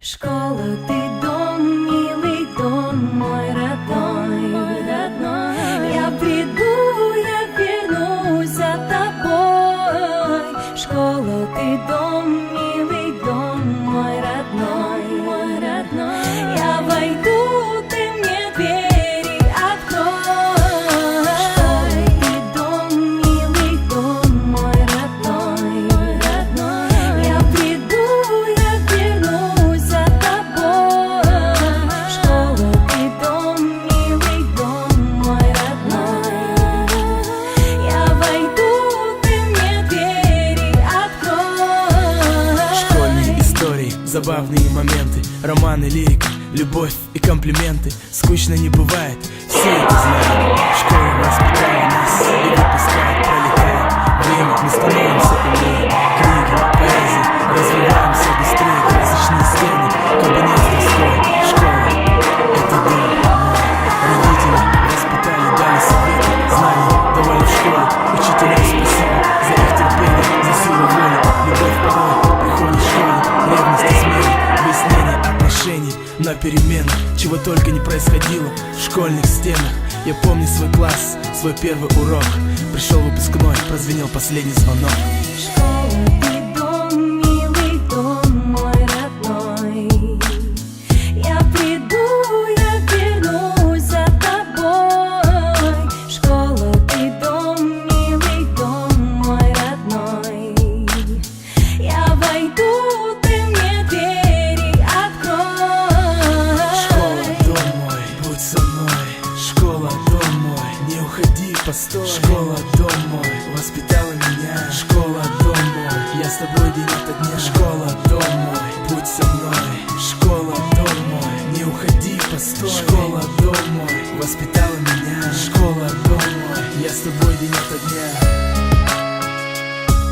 Школа, ты дом, милый дом, мой родной, мой родной. Я приду, я вернусь за тобой. Школа, ты дом, милый забавные моменты. Романы, лирика, любовь и комплименты. Скучно не бывает, все это знают. Школа воспитала нас и выпускает, пролетает на переменах Чего только не происходило в школьных стенах. Я помню свой класс, свой первый урок. Пришел выпускной, прозвенел последний звонок. Школа, постой Школа, дом мой, воспитала меня. Школа, дом мой, я с тобой день ото дня. Школа, дом мой, будь со мной. Школа, дом мой, не уходи, постой. Школа, дом мой, воспитала меня. Школа, дом мой, я с тобой день ото